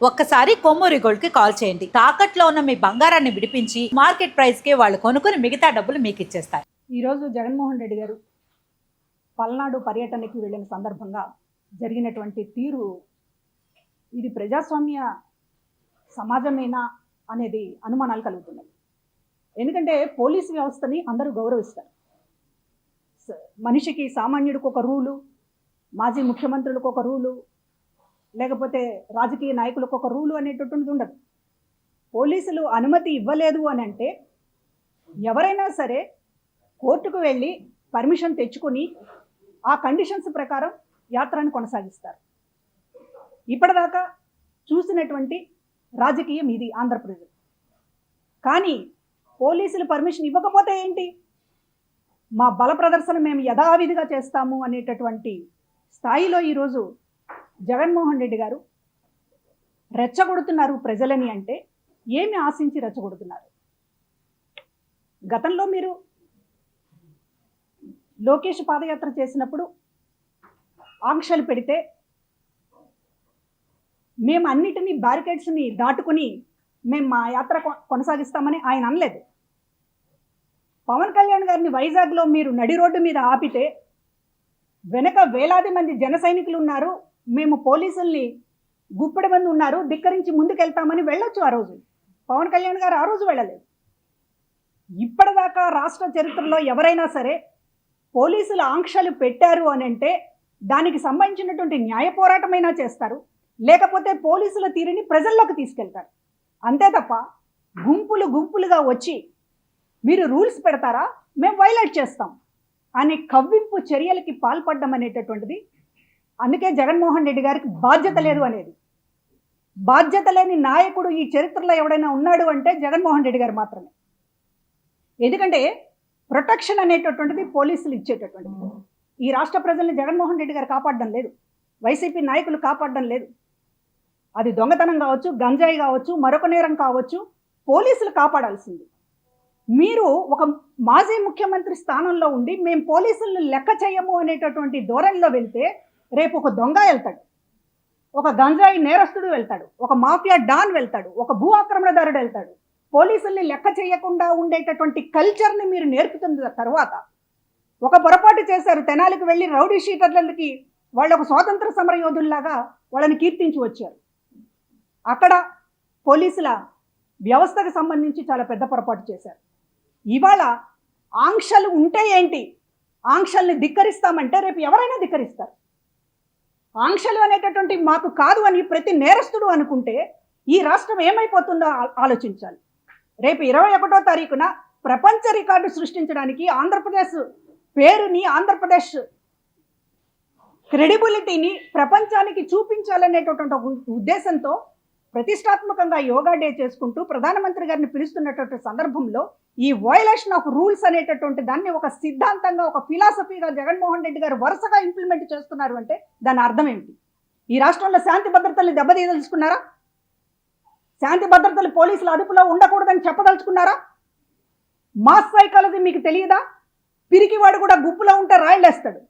ఒక్కసారి కొమ్మూరి గోల్డ్కి కాల్ చేయండి. తాకట్లో ఉన్న మీ బంగారాన్ని విడిపించి మార్కెట్ ప్రైస్కి వాళ్ళు కొనుక్కుని మిగతా డబ్బులు మీకు ఇచ్చేస్తారు. ఈరోజు జగన్మోహన్ రెడ్డి గారు పల్నాడు పర్యటనకి వెళ్ళిన సందర్భంగా జరిగినటువంటి తీరు ఇది ప్రజాస్వామ్య సమాజమేనా అనేది అనుమానాలు కలుగుతున్నాయి. ఎందుకంటే పోలీసు వ్యవస్థని అందరూ గౌరవిస్తారు. మనిషికి సామాన్యుడికి ఒక రూలు మాజీ ముఖ్యమంత్రులకు ఒక రూలు లేకపోతే రాజకీయ నాయకులకు ఒక రూలు అనేటటువంటిది ఉండదు. పోలీసులు అనుమతి ఇవ్వలేదు అని అంటే ఎవరైనా సరే కోర్టుకు వెళ్ళి పర్మిషన్ తెచ్చుకొని ఆ కండిషన్స్ ప్రకారం యాత్రను కొనసాగిస్తారు. ఇప్పటిదాకా చూసినటువంటి రాజకీయం ఇది ఆంధ్రప్రదేశ్. కానీ పోలీసులు పర్మిషన్ ఇవ్వకపోతే ఏంటి? మా బల ప్రదర్శన మేము యథావిధిగా చేస్తాము అనేటటువంటి స్థాయిలో ఈరోజు జగన్మోహన్ రెడ్డి గారు రెచ్చగొడుతున్నారు ప్రజలని అంటే ఏమి ఆశించి రెచ్చగొడుతున్నారు? గతంలో మీరు లోకేష్ పాదయాత్ర చేసినప్పుడు ఆంక్షలు పెడితే మేము అన్నిటినీ బ్యారికేడ్స్ని దాటుకుని మేము మా యాత్ర కొనసాగిస్తామని ఆయన అనలేదు. పవన్ కళ్యాణ్ గారిని వైజాగ్లో మీరు నడి రోడ్డు మీద ఆపితే వెనక వేలాది మంది జన సైనికులు ఉన్నారు. మేము పోలీసుల్ని గుప్పెడ మంది ఉన్నారు ధిక్కరించి ముందుకెళ్తామని వెళ్ళొచ్చు ఆ రోజు. పవన్ కళ్యాణ్ గారు ఆ రోజు వెళ్ళలేదు. ఇప్పటిదాకా రాష్ట్ర చరిత్రలో ఎవరైనా సరే పోలీసులు ఆంక్షలు పెట్టారు అని అంటే దానికి సంబంధించినటువంటి న్యాయ పోరాటమైనా చేస్తారు లేకపోతే పోలీసుల తీరుని ప్రజల్లోకి తీసుకెళ్తారు. అంతే తప్ప గుంపులు గుంపులుగా వచ్చి మీరు రూల్స్ పెడతారా? మేము వైలేట్ చేస్తాం అనే కవ్వింపు చర్యలకి పాల్పడడం అనేటటువంటిది అందుకే జగన్మోహన్ రెడ్డి గారికి బాధ్యత లేదు అనేది. బాధ్యత లేని నాయకుడు ఈ చరిత్రలో ఎవడైనా ఉన్నాడు అంటే జగన్మోహన్ రెడ్డి గారు మాత్రమే. ఎందుకంటే ప్రొటెక్షన్ అనేటటువంటిది పోలీసులు ఇచ్చేటటువంటిది. ఈ రాష్ట్ర ప్రజల్ని జగన్మోహన్ రెడ్డి గారు కాపాడడం లేదు. వైసీపీ నాయకులు కాపాడడం లేదు. అది దొంగతనం కావచ్చు గంజాయి కావచ్చు మరొక నేరం కావచ్చు పోలీసులు కాపాడాల్సింది. మీరు ఒక మాజీ ముఖ్యమంత్రి స్థానంలో ఉండి మేము పోలీసులను లెక్క చేయము అనేటటువంటి ధోరణిలో వెళ్తే రేపు ఒక దొంగ వెళ్తాడు. ఒక గంజాయి నేరస్తుడు వెళ్తాడు. ఒక మాఫియా డాన్ వెళ్తాడు. ఒక భూ ఆక్రమణదారుడు వెళ్తాడు. పోలీసుల్ని లెక్క చేయకుండా ఉండేటటువంటి కల్చర్ని మీరు నేర్పుతున్న తర్వాత ఒక పొరపాటు చేశారు. తెనాలికి వెళ్ళి రౌడీ షీటర్లకి వాళ్ళు ఒక స్వాతంత్ర సమరయోధుల్లాగా వాళ్ళని కీర్తించి వచ్చారు. అక్కడ పోలీసుల వ్యవస్థకు సంబంధించి చాలా పెద్ద పొరపాటు చేశారు. ఇవాళ ఆంక్షలు ఉంటే ఏంటి? ఆంక్షల్ని ధిక్కరిస్తామంటే రేపు ఎవరైనా ధిక్కరిస్తారు. ఆంక్షలు అనేటటువంటి మాకు కాదు అని ప్రతి నేరస్తుడు అనుకుంటే ఈ రాష్ట్రం ఏమైపోతుందో ఆలోచించాలి. రేపు ఇరవై ఒకటో తారీఖున ప్రపంచ రికార్డు సృష్టించడానికి ఆంధ్రప్రదేశ్ పేరుని ఆంధ్రప్రదేశ్ క్రెడిబిలిటీని ప్రపంచానికి చూపించాలనేటటువంటి ఒక ఉద్దేశంతో ప్రతిష్టాత్మకంగా యోగా డే చేసుకుంటూ ప్రధానమంత్రి గారిని పిలుస్తున్నటువంటి సందర్భంలో ఈ వయలేషన్ ఆఫ్ రూల్స్ అనేటటువంటి దాన్ని ఒక సిద్ధాంతంగా ఒక ఫిలాసఫీగా జగన్మోహన్ రెడ్డి గారు వరుసగా ఇంప్లిమెంట్ చేస్తున్నారు అంటే దాని అర్థం ఏమిటి? ఈ రాష్ట్రంలో శాంతి భద్రతల్ని దెబ్బతీయదలుచుకున్నారా? శాంతి భద్రతలు పోలీసుల అదుపులో ఉండకూడదని చెప్పదలుచుకున్నారా? మాస్ సైకాలజీ మీకు తెలియదా? పిరికివాడు కూడా గుప్పులో ఉంటే రాయలేస్తాడు.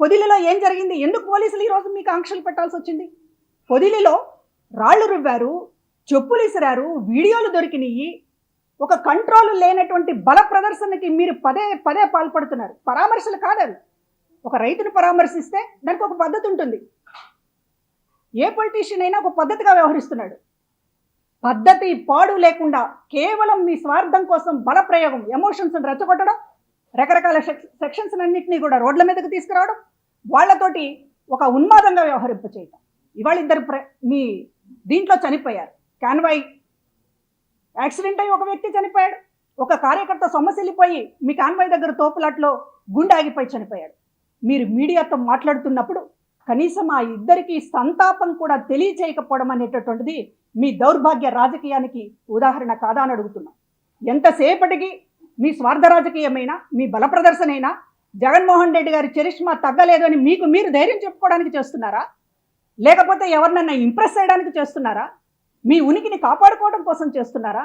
పొదిలిలో ఏం జరిగింది? ఎందుకు పోలీసులు ఈరోజు మీకు ఆంక్షలు పెట్టాల్సి వచ్చింది? పొదిలిలో రాళ్ళు రువ్వారు చెప్పులు ఇసిరారు వీడియోలు దొరికినాయి ఒక కంట్రోల్ లేనటువంటి బల ప్రదర్శనకి మీరు పదే పదే పాల్పడుతున్నారు. పరామర్శలు కాదవి. ఒక రైతును పరామర్శిస్తే దానికి ఒక పద్ధతి ఉంటుంది. ఏ పొలిటీషియన్ అయినా ఒక పద్ధతిగా వ్యవహరిస్తున్నాడు. పద్ధతి పాడు లేకుండా కేవలం మీ స్వార్థం కోసం బల ప్రయోగం రెచ్చగొట్టడం రకరకాల సెక్షన్స్ అన్నింటినీ కూడా రోడ్ల మీదకి తీసుకురావడం వాళ్ళతోటి ఒక ఉన్మాదంగా వ్యవహరింప చేయటం ఇవాళ ఇద్దరు ప్ర మీ దీంట్లో చనిపోయారు. కాన్వాయ్ యాక్సిడెంట్ అయ్యి ఒక వ్యక్తి చనిపోయాడు. ఒక కార్యకర్త సొమ్మసిల్లిపోయి మీ కాన్వాయ్ దగ్గర తోపులాట్లో గుండె ఆగిపోయి చనిపోయాడు. మీరు మీడియాతో మాట్లాడుతున్నప్పుడు కనీసం ఆ ఇద్దరికి సంతాపం కూడా తెలియచేయకపోవడం అనేటటువంటిది మీ దౌర్భాగ్య రాజకీయానికి ఉదాహరణ కాదా అని అడుగుతున్నాం. ఎంతసేపటికి మీ స్వార్థ రాజకీయమైనా మీ బల ప్రదర్శనైనా జగన్మోహన్ రెడ్డి గారి చరిష్మా తగ్గలేదు అని మీకు మీరు ధైర్యం చెప్పుకోవడానికి చేస్తున్నారా? లేకపోతే ఎవరినన్నా ఇంప్రెస్ చేయడానికి చేస్తున్నారా? మీ ఉనికిని కాపాడుకోవడం కోసం చేస్తున్నారా?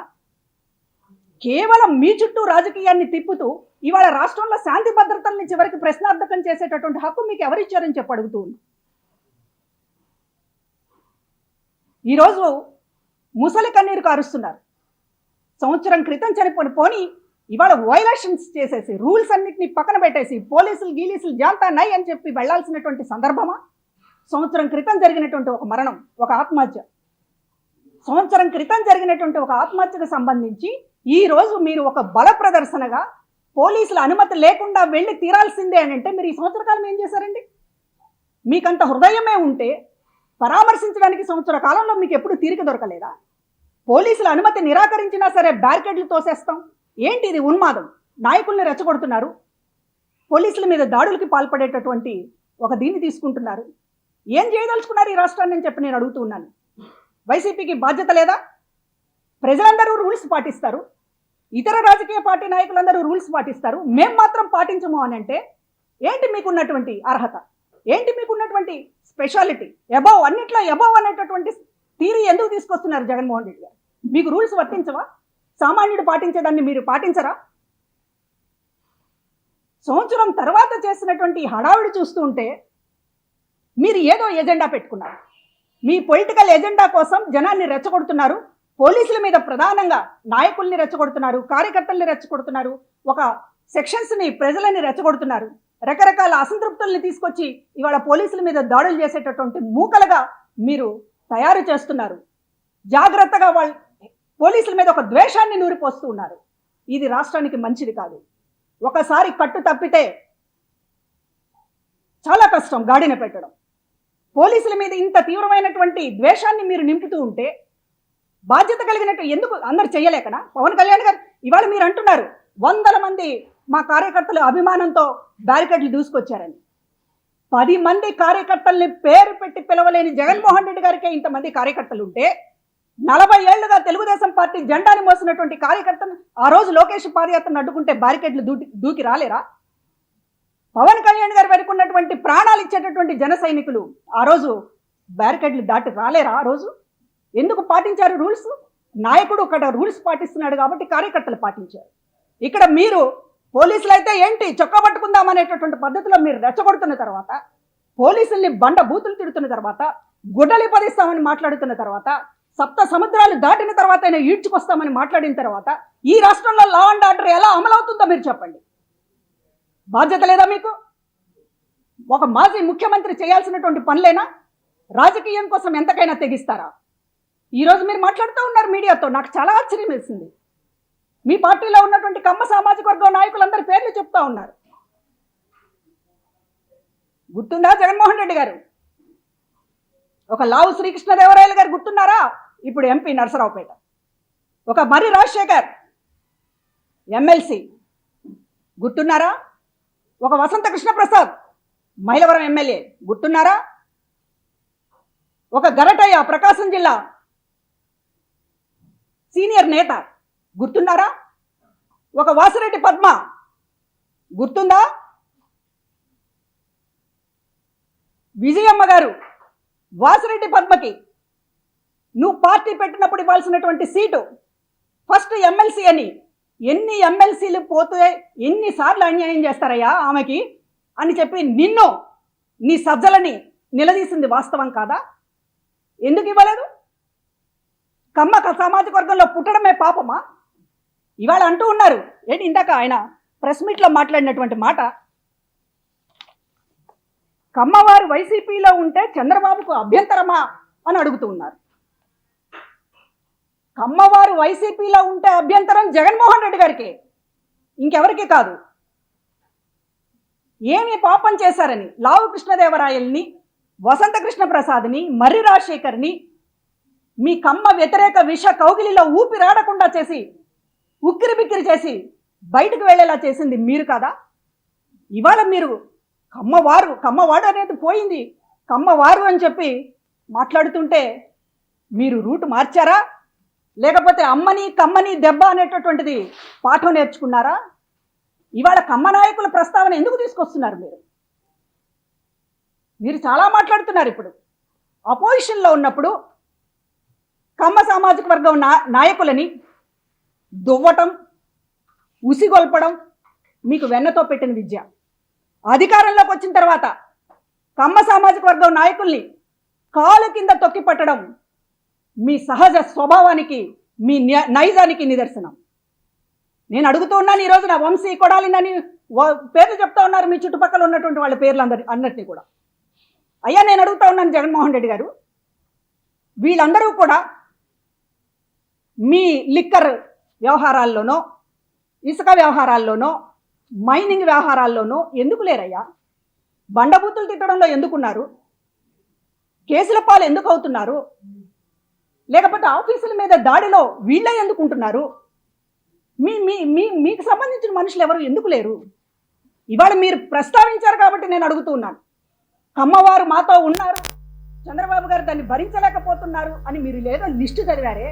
కేవలం మీ చుట్టూ రాజకీయాన్ని తిప్పుతూ ఇవాళ రాష్ట్రంలో శాంతి భద్రతల్ని చివరికి ప్రశ్నార్థకం చేసేటటువంటి హక్కు మీకు ఎవరిచ్చారని చెప్పి అడుగుతూ ఈరోజు ముసలి కన్నీరు కారుస్తున్నారు. సంవత్సరం క్రితం చనిపోయిన పోని ఇవాళ వైలేషన్స్ చేసేసి రూల్స్ అన్నిటిని పక్కన పెట్టేసి పోలీసులు గీలీసులు జాంతా నై అని చెప్పి వెళ్ళాల్సినటువంటి సందర్భమా? సంవత్సరం క్రితం జరిగినటువంటి ఒక మరణం ఒక ఆత్మహత్య. సంవత్సరం క్రితం జరిగినటువంటి ఒక ఆత్మహత్యకు సంబంధించి ఈరోజు మీరు ఒక బల ప్రదర్శనగా పోలీసుల అనుమతి లేకుండా వెళ్ళి తీరాల్సిందే అని అంటే మీరు ఈ సంవత్సర కాలం ఏం చేశారండి? మీకంత హృదయమే ఉంటే పరామర్శించడానికి సంవత్సర కాలంలో మీకు ఎప్పుడు తీరిక దొరకలేదా? పోలీసుల అనుమతి నిరాకరించినా సరే బ్యారికేడ్లు తోసేస్తాం. ఏంటి ఇది ఉన్మాదం? నాయకుల్ని రెచ్చగొడుతున్నారు. పోలీసుల మీద దాడులకి పాల్పడేటటువంటి ఒక దీన్ని తీసుకుంటున్నారు. ఏం చేయదలుచుకున్నారు ఈ రాష్ట్రాన్ని అని చెప్పి నేను అడుగుతూ ఉన్నాను. వైసీపీకి బాధ్యత లేదా? ప్రజలందరూ రూల్స్ పాటిస్తారు. ఇతర రాజకీయ పార్టీ నాయకులందరూ రూల్స్ పాటిస్తారు. మేం మాత్రం పాటించము అని అంటే ఏంటి మీకున్నటువంటి అర్హత? ఏంటి మీకున్నటువంటి స్పెషాలిటీ? ఎబవ్ అన్నిట్లో ఎబవ్ అనేటటువంటి థీరీ ఎందుకు తీసుకొస్తున్నారు జగన్మోహన్ రెడ్డి గారు? మీకు రూల్స్ వర్తించవా? సామాన్యుడు పాటించేదాన్ని మీరు పాటించరా? సంవత్సరం తర్వాత చేసినటువంటి హడావిడి చూస్తుంటే మీరు ఏదో ఎజెండా పెట్టుకున్నారు. మీ పొలిటికల్ ఎజెండా కోసం జనాన్ని రెచ్చగొడుతున్నారు. పోలీసుల మీద ప్రధానంగా నాయకుల్ని రెచ్చగొడుతున్నారు కార్యకర్తల్ని రెచ్చగొడుతున్నారు ఒక సెక్షన్స్ని ప్రజలని రెచ్చగొడుతున్నారు. రకరకాల అసంతృప్తుల్ని తీసుకొచ్చి ఇవాళ పోలీసుల మీద దాడులు చేసేటటువంటి మూకలుగా మీరు తయారు చేస్తున్నారు. జాగ్రత్తగా వాళ్ళు పోలీసుల మీద ఒక ద్వేషాన్ని నూరిపోస్తూ ఉన్నారు. ఇది రాష్ట్రానికి మంచిది కాదు. ఒకసారి కట్టు తప్పితే చాలా కష్టం గాడిన పెట్టడం. పోలీసుల మీద ఇంత తీవ్రమైనటువంటి ద్వేషాన్ని మీరు నింపుతూ ఉంటే బాధ్యత కలిగినట్టు ఎందుకు అందరు చేయలేకనా పవన్ కళ్యాణ్ గారు ఇవాళ మీరు అంటున్నారు వందల మంది మా కార్యకర్తలు అభిమానంతో బ్యారికేడ్లు దూసుకొచ్చారని. పది మంది కార్యకర్తల్ని పేరు పెట్టి పిలవలేని జగన్మోహన్ రెడ్డి గారికే ఇంతమంది కార్యకర్తలు ఉంటే నలభై ఏళ్ళుగా తెలుగుదేశం పార్టీ జెండాని మోసినటువంటి కార్యకర్తను ఆ రోజు లోకేష్ పాదయాత్రను అడ్డుకుంటే బ్యారికేడ్లు దూకి దూకి రాలేరా? పవన్ కళ్యాణ్ గారు వెనుకున్నటువంటి ప్రాణాలు ఇచ్చేటటువంటి జన సైనికులు ఆ రోజు బ్యారికేడ్లు దాటి రాలేరా. ఆ రోజు ఎందుకు పాటించారు రూల్స్? నాయకుడు ఇక్కడ రూల్స్ పాటిస్తున్నాడు కాబట్టి కార్యకర్తలు పాటించారు. ఇక్కడ మీరు పోలీసులు అయితే ఏంటి చొక్కా పట్టుకుందాం అనేటటువంటి పద్ధతిలో మీరు రెచ్చగొడుతున్న తర్వాత పోలీసుల్ని బండ బూతులు తిడుతున్న తర్వాత గుడ్డలి పదిస్తామని మాట్లాడుతున్న తర్వాత సప్త సముద్రాలు దాటిన తర్వాత అయినా ఈడ్చుకొస్తామని మాట్లాడిన తర్వాత ఈ రాష్ట్రంలో లా అండ్ ఆర్డర్ ఎలా అమలవుతుందో మీరు చెప్పండి. బాధ్యత లేదా మీకు? ఒక మాజీ ముఖ్యమంత్రి చేయాల్సినటువంటి పనులేనా? రాజకీయం కోసం ఎంతకైనా తెగిస్తారా? ఈరోజు మీరు మాట్లాడుతూ ఉన్నారు మీడియాతో. నాకు చాలా ఆశ్చర్యం వేసింది. మీ పార్టీలో ఉన్నటువంటి కమ్మ సామాజిక వర్గం నాయకులందరి పేర్లు చెప్తా ఉన్నారు. గుర్తుందా జగన్మోహన్ రెడ్డి గారు? ఒక లావు శ్రీకృష్ణదేవరాయలు గారు గుర్తున్నారా? ఇప్పుడు ఎంపీ నరసరావుపేట. ఒక మరి రాజశేఖర్ ఎమ్మెల్సీ. గుర్తున్నారా? ఒక వసంత కృష్ణప్రసాద్ మైలవరం ఎమ్మెల్యే. గుర్తున్నారా? ఒక గరటయ్య ప్రకాశం జిల్లా సీనియర్ నేత. గుర్తున్నారా? ఒక వాసిరెడ్డి పద్మ. గుర్తుందా? విజయమ్మ గారు వాసిరెడ్డి పద్మకి నువ్వు పార్టీ పెట్టినప్పుడు ఇవ్వాల్సినటువంటి సీటు ఫస్ట్ ఎమ్మెల్సీ అని ఎన్ని ఎమ్మెల్సీలు పోతే ఎన్నిసార్లు అన్యాయం చేస్తారయ్యా ఆమెకి? అని చెప్పి నిన్ను నీ సజ్జలని నిలదీసింది వాస్తవం కాదా? ఎందుకు ఇవ్వలేదు? కమ్మక సామాజిక వర్గంలో పుట్టడమే పాపమా? ఇవాళ అంటూ ఉన్నారు. ఏంటి ఇందాక ఆయన ప్రెస్ మీట్లో మాట్లాడినటువంటి మాట? కమ్మవారు వైసీపీలో ఉంటే చంద్రబాబుకు అభ్యంతరమా అని అడుగుతూ ఉన్నారు. కమ్మవారు వైసీపీలో ఉంటే అభ్యంతరం జగన్మోహన్ రెడ్డి గారికి. ఇంకెవరికి కాదు. ఏమి పాపం చేశారని లావు కృష్ణదేవరాయల్ని వసంత కృష్ణ ప్రసాద్ని మర్రి రాజశేఖర్ని మీ కమ్మ వ్యతిరేక విష కౌగిలిలో ఊపిరాడకుండా చేసి ఉక్కిరి బిక్కిరి చేసి బయటకు వెళ్ళేలా చేసింది మీరు కదా? ఇవాళ మీరు కమ్మవారు కమ్మవాడు అనేది పోయింది. కమ్మవారు అని చెప్పి మాట్లాడుతుంటే మీరు రూట్ మార్చారా? లేకపోతే అమ్మని కమ్మని దెబ్బ అనేటటువంటిది పాఠం నేర్చుకున్నారా? ఇవాళ కమ్మ నాయకుల ప్రస్తావన ఎందుకు తీసుకొస్తున్నారు మీరు? మీరు చాలా మాట్లాడుతున్నారు ఇప్పుడు. అపోజిషన్లో ఉన్నప్పుడు కమ్మ సామాజిక వర్గం నా నాయకులని దువ్వటం ఉసిగొల్పడం మీకు వెన్నతో పెట్టిన విద్య. అధికారంలోకి వచ్చిన తర్వాత కమ్మ సామాజిక వర్గం నాయకుల్ని కాలు కింద తొక్కి పట్టడం మీ సహజ స్వభావానికి మీ నైజానికి నిదర్శనం. నేను అడుగుతూ ఉన్నాను ఈరోజు నా వంశీ కొడాలినని పేర్లు చెప్తా ఉన్నారు మీ చుట్టుపక్కల ఉన్నటువంటి వాళ్ళ పేర్లు అందరి అన్నిటినీ కూడా. అయ్యా నేను అడుగుతా ఉన్నాను జగన్మోహన్ రెడ్డి గారు. వీళ్ళందరూ కూడా మీ లిక్కర్ వ్యవహారాల్లోనో ఇసుక వ్యవహారాల్లోనో మైనింగ్ వ్యవహారాల్లోనో ఎందుకు లేరయ్యా? బండబూతులు తిట్టడంలో ఎందుకున్నారు? కేసుల పాలు ఎందుకు అవుతున్నారు? లేకపోతే ఆఫీసుల మీద దాడిలో వీళ్ళే ఎందుకుంటున్నారు? మీ మీ మీ మీకు సంబంధించిన మనుషులు ఎవరు? ఎందుకు లేరు? ఇవాళ మీరు ప్రస్తావించారు కాబట్టి నేను అడుగుతూ ఉన్నాను. కమ్మవారు మాతో ఉన్నారు. చంద్రబాబు గారు దాన్ని భరించలేకపోతున్నారు అని మీరు లేదో లిస్టు చదివారే.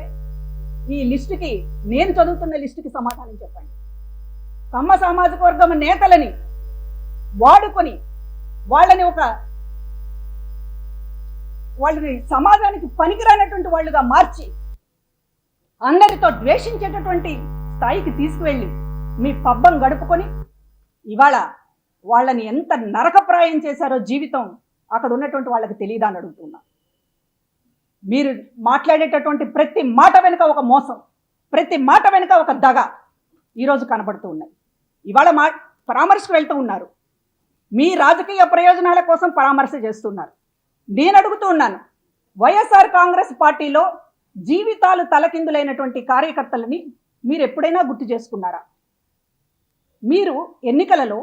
ఈ లిస్టుకి నేను చదువుతున్న లిస్టుకి సమాధానం చెప్పండి. కమ్మ సామాజిక వర్గం నేతలని వాడుకొని వాళ్ళని ఒక వాళ్ళని సమాజానికి పనికిరానటువంటి వాళ్ళుగా మార్చి అందరితో ద్వేషించేటటువంటి స్థాయికి తీసుకువెళ్ళి మీ పబ్బం గడుపుకొని ఇవాళ వాళ్ళని ఎంత నరకప్రాయం చేశారో జీవితం అక్కడ ఉన్నటువంటి వాళ్ళకి తెలియదా అని అడుగుతున్నా. మీరు మాట్లాడేటటువంటి ప్రతి మాట వెనుక ఒక మోసం ప్రతి మాట వెనుక ఒక దగ ఈరోజు కనబడుతూ ఉన్నాయి. ఇవాళ మా పరామర్శకు వెళ్తూ ఉన్నారు. మీ రాజకీయ ప్రయోజనాల కోసం పరామర్శ చేస్తున్నారు. నేను అడుగుతూ ఉన్నాను. వైఎస్ఆర్ కాంగ్రెస్ పార్టీలో జీవితాలు తలకిందులైనటువంటి కార్యకర్తలని మీరు ఎప్పుడైనా గుర్తు చేసుకున్నారా? మీరు ఎన్నికలలో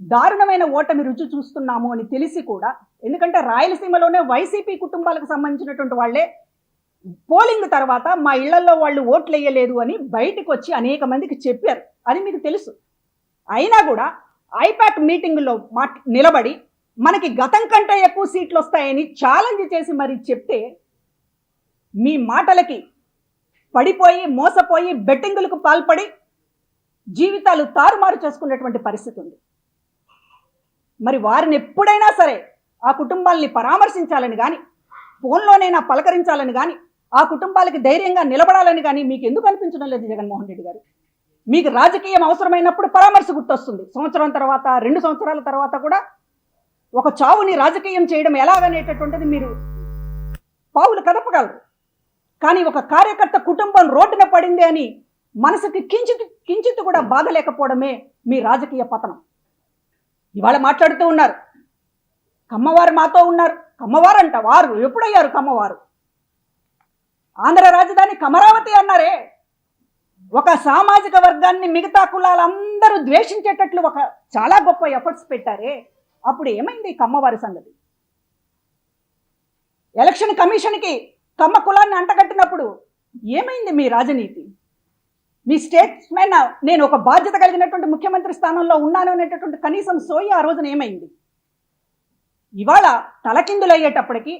దారుణమైన ఓటమి రుచి చూస్తున్నాము అని తెలిసి కూడా ఎందుకంటే రాయలసీమలోనే వైసీపీ కుటుంబాలకు సంబంధించినటువంటి వాళ్ళే పోలింగ్ తర్వాత మా ఇళ్ళలో వాళ్ళు ఓట్లు వేయలేదు అని బయటకు వచ్చి అనేక మందికి చెప్పారు అది మీకు తెలుసు. అయినా కూడా ఐపాక్ మీటింగ్లో మా నిలబడి మనకి గతం కంటే ఎక్కువ సీట్లు వస్తాయని ఛాలెంజ్ చేసి మరి చెప్తే మీ మాటలకి పడిపోయి మోసపోయి బెట్టింగులకు పాల్పడి జీవితాలు తారుమారు చేసుకునేటువంటి పరిస్థితి ఉంది. మరి వారిని ఎప్పుడైనా సరే ఆ కుటుంబాలని పరామర్శించాలని కానీ ఫోన్లోనైనా పలకరించాలని కానీ ఆ కుటుంబాలకి ధైర్యంగా నిలబడాలని కానీ మీకు ఎందుకు అనిపించడం లేదు జగన్మోహన్ రెడ్డి గారు? మీకు రాజకీయం అవసరమైనప్పుడు పరామర్శ గుర్తొస్తుంది. సంవత్సరం తర్వాత రెండు సంవత్సరాల తర్వాత కూడా ఒక చావుని రాజకీయం చేయడం ఎలాగనేటటువంటిది మీరు పావులు కదపగలరు. కానీ ఒక కార్యకర్త కుటుంబం రోడ్డున పడింది అని మనసుకి కించిత్ కించిత్ కూడా బాగలేకపోవడమే మీ రాజకీయ పతనం. ఇవాళ మాట్లాడుతూ ఉన్నారు. కమ్మవారు మాతో ఉన్నారు. కమ్మవారు అంట వారు. ఎప్పుడయ్యారు కమ్మవారు? ఆంధ్ర రాజధాని కమరావతి అన్నారే. ఒక సామాజిక వర్గాన్ని మిగతా కులాలందరూ ద్వేషించేటట్లు ఒక చాలా గొప్ప ఎఫర్ట్స్ పెట్టారే. అప్పుడు ఏమైంది కమ్మవారి సంగతి? ఎలక్షన్ కమిషన్కి కమ్మ కులాన్ని అంటగట్టినప్పుడు ఏమైంది మీ రాజనీతి? మీ స్టేట్స్మెన్ నేను ఒక బాధ్యత కలిగినటువంటి ముఖ్యమంత్రి స్థానంలో ఉన్నాను అనేటటువంటి కనీసం సోయి ఆ రోజున ఏమైంది? ఇవాళ తలకిందులయ్యేటప్పటికి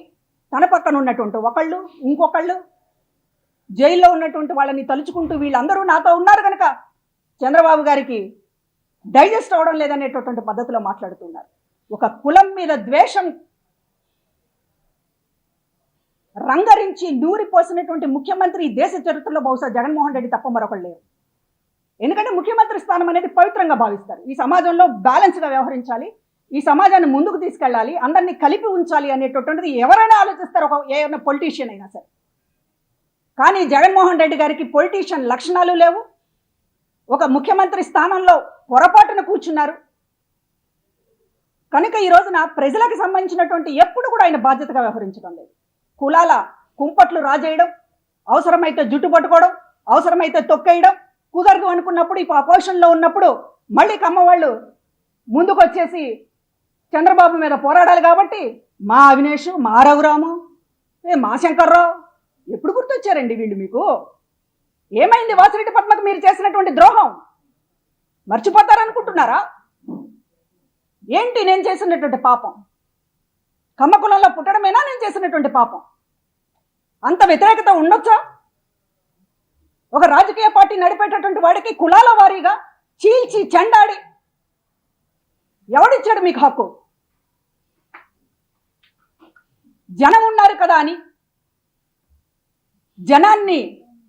తన పక్కన ఉన్నటువంటి ఒకళ్ళు ఇంకొకళ్ళు జైల్లో ఉన్నటువంటి వాళ్ళని తలుచుకుంటూ వీళ్ళందరూ నాతో ఉన్నారు కనుక చంద్రబాబు గారికి డైజెస్ట్ అవడం లేదనేటటువంటి పద్ధతిలో మాట్లాడుతున్నారు. ఒక కులం మీద ద్వేషం రంగరించి నూరిపోసినటువంటి ముఖ్యమంత్రి ఈ దేశ చరిత్రలో బహుశా జగన్మోహన్ రెడ్డి తప్ప మరొకరు లేరు. ఎందుకంటే ముఖ్యమంత్రి స్థానం అనేది పవిత్రంగా భావిస్తారు. ఈ సమాజంలో బ్యాలెన్స్గా వ్యవహరించాలి. ఈ సమాజాన్ని ముందుకు తీసుకెళ్ళాలి. అందరినీ కలిపి ఉంచాలి అనేటటువంటిది ఎవరైనా ఆలోచిస్తారు. ఒక ఏమైనా పొలిటీషియన్ అయినా సరే. కానీ జగన్మోహన్ రెడ్డి గారికి పొలిటీషియన్ లక్షణాలు లేవు. ఒక ముఖ్యమంత్రి స్థానంలో పొరపాటున కూర్చున్నారు. కనుక ఈ రోజున ప్రజలకు సంబంధించినటువంటి ఎప్పుడు కూడా ఆయన బాధ్యతగా వ్యవహరించడం లేదు. కులాల కుంపట్లు రాజేయడం అవసరమైతే జుట్టు పట్టుకోవడం అవసరమైతే తొక్కేయడం కుదరదు అనుకున్నప్పుడు ఇప్పుడు అపోజిషన్లో ఉన్నప్పుడు మళ్ళీ కమ్మ వాళ్ళు ముందుకు వచ్చేసి చంద్రబాబు మీద పోరాడాలి కాబట్టి మా అవినేష్ మా రఘురాము ఏ మా శంకర్రావు ఎప్పుడు గుర్తొచ్చారండి వీళ్ళు మీకు? ఏమైంది వాసిరెడ్డి పద్మకు మీరు చేసినటువంటి ద్రోహం? మర్చిపోతారనుకుంటున్నారా? ఏంటి నేను చేసినటువంటి పాపం? కమ్మకులంలో పుట్టడమేనా నేను చేసినటువంటి పాపం? అంత వ్యతిరేకత ఉండొచ్చా? ఒక రాజకీయ పార్టీ నడిపేటటువంటి వాడికి కులాల వారీగా చీల్చి చెండాడి ఎవడిచ్చాడు మీకు హక్కు? జనం ఉన్నారు కదా అని జనాన్ని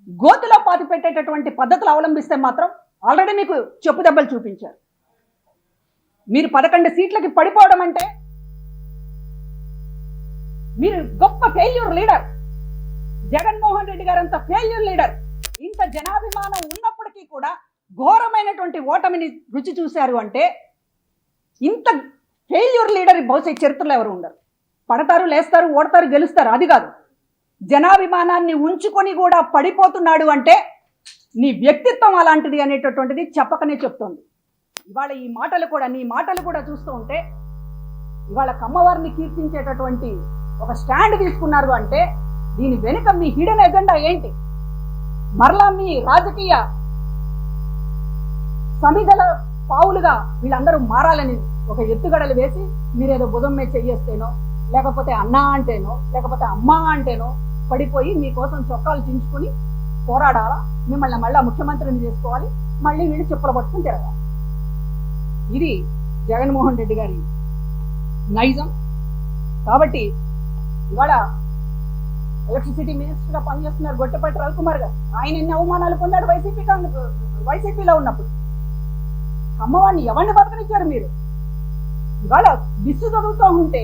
గోతులో పాతి పెట్టేటటువంటి పద్ధతులు అవలంబిస్తే మాత్రం ఆల్రెడీ మీకు చెప్పు దెబ్బలు చూపించారు. మీరు పదకొండు సీట్లకి పడిపోవడం అంటే మీరు గొప్ప ఫెయిల్యూర్ లీడర్ జగన్మోహన్ రెడ్డి గారు అంత ఫెయిల్యూర్ లీడర్ ఇంత జనాభిమానం ఉన్నప్పటికీ కూడా ఘోరమైనటువంటి ఓటమిని రుచి చూశారు అంటే ఇంత ఫెయిల్యూర్ లీడర్ బహుశా చరిత్రలో ఎవరు ఉండరు. పడతారు లేస్తారు ఓడతారు గెలుస్తారు అది కాదు. జనాభిమానాన్ని ఉంచుకొని కూడా పడిపోతున్నాడు అంటే నీ వ్యక్తిత్వం అలాంటిది అనేటటువంటిది చెప్పకనే చెప్తోంది. ఇవాళ ఈ మాటలు కూడా నీ మాటలు కూడా చూస్తూ ఉంటే ఇవాళ కమ్మవారిని కీర్తించేటటువంటి ఒక స్టాండ్ తీసుకున్నారు అంటే దీని వెనుక మీ హిడెన్ ఎజెండా ఏంటి? మరలా మీ రాజకీయ సమిధల పావులుగా వీళ్ళందరూ మారాలని ఒక ఎత్తుగడలు వేసి మీరేదో భుజం మీద చెయ్యేస్తేనో లేకపోతే అన్నా అంటేనో లేకపోతే అమ్మా అంటేనో పడిపోయి మీకోసం చొక్కాలు చించుకుని పోరాడాలా? మిమ్మల్ని మళ్ళీ ముఖ్యమంత్రిని చేసుకోవాలి మళ్ళీ వీళ్ళు చెప్పుల పట్టుకుని తిరగాలి. ఇది జగన్మోహన్ రెడ్డి గారి నైజం. కాబట్టి ఇవాళ ఎలక్ట్రిసిటీ మినిస్టర్గా పనిచేస్తున్నారు గొట్టపాటి రవికుమార్ గారు. ఆయన ఎన్ని అవమానాలు పొందాడు వైసీపీ వైసీపీలో ఉన్నప్పుడు? అమ్మవారిని ఎవరిని బతకనిచ్చారు మీరు? ఇవాళ బిస్సు చదువుతూ ఉంటే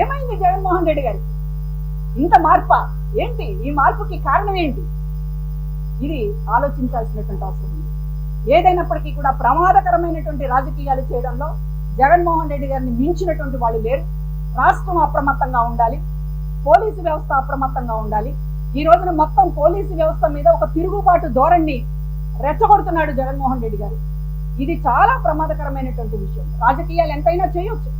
ఏమైంది జగన్మోహన్ రెడ్డి గారికి? ఇంత మార్పా? ఏంటి? ఈ మార్పుకి కారణం ఏంటి? ఇది ఆలోచించాల్సినటువంటి అవసరం ఏదైనప్పటికీ కూడా ప్రమాదకరమైనటువంటి రాజకీయాలు చేయడంలో జగన్మోహన్ రెడ్డి గారిని మించినటువంటి వాళ్ళు లేరు. రాష్ట్రం అప్రమత్తంగా ఉండాలి. పోలీసు వ్యవస్థ అప్రమత్తంగా ఉండాలి. ఈ రోజున మొత్తం పోలీసు వ్యవస్థ మీద ఒక తిరుగుబాటు ధోరణి రెచ్చగొడుతున్నాడు జగన్మోహన్ రెడ్డి గారు. ఇది చాలా ప్రమాదకరమైనటువంటి విషయం. రాజకీయాలు ఎంతైనా చేయొచ్చు.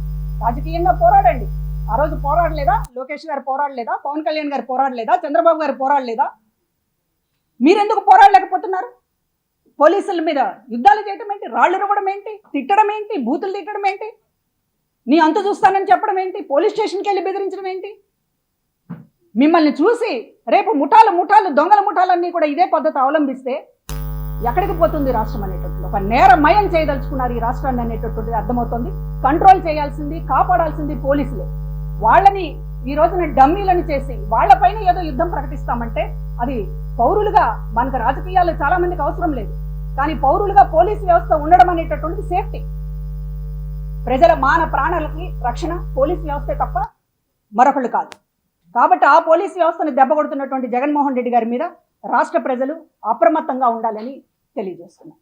రాజకీయంగా పోరాడండి. ఆ రోజు పోరాడలేదా? లోకేష్ గారు పోరాడలేదా? పవన్ కళ్యాణ్ గారు పోరాడలేదా? చంద్రబాబు గారు పోరాడలేదా? మీరెందుకు పోరాడలేకపోతున్నారు? పోలీసుల మీద యుద్ధాలు చేయటం ఏంటి? రాళ్ళు ఇవ్వడం ఏంటి? తిట్టడం ఏంటి? బూతులు తిట్టడం ఏంటి? నీ అంతు చూస్తానని చెప్పడం ఏంటి? పోలీస్ స్టేషన్కి వెళ్ళి బెదిరించడం ఏంటి? మిమ్మల్ని చూసి రేపు ముఠాలు ముఠాలు దొంగల ముఠాలన్నీ కూడా ఇదే పద్ధతి అవలంబిస్తే ఎక్కడికి పోతుంది రాష్ట్రం అనేటటువంటి ఒక నేరమయం చేయదలుచుకున్నారు ఈ రాష్ట్రాన్ని అనేటటువంటిది అర్థమవుతుంది. కంట్రోల్ చేయాల్సింది కాపాడాల్సింది పోలీసులే. వాళ్ళని ఈ రోజున డమ్మీలను చేసి వాళ్ళపైన ఏదో యుద్ధం ప్రకటిస్తామంటే అది పౌరులుగా మనకు రాజకీయాలు చాలా మందికి అవసరం లేదు. కానీ పౌరులుగా పోలీసు వ్యవస్థ ఉండడం అనేటటువంటిది సేఫ్టీ. ప్రజల మాన ప్రాణాలకి రక్షణ పోలీసు వ్యవస్థే తప్ప మరొకళ్ళు కాదు. కాబట్టి ఆ పోలీసు వ్యవస్థను దెబ్బకొడుతున్నటువంటి జగన్మోహన్ రెడ్డి గారి మీద రాష్ట్ర ప్రజలు అప్రమత్తంగా ఉండాలని తెలియజేస్తున్నారు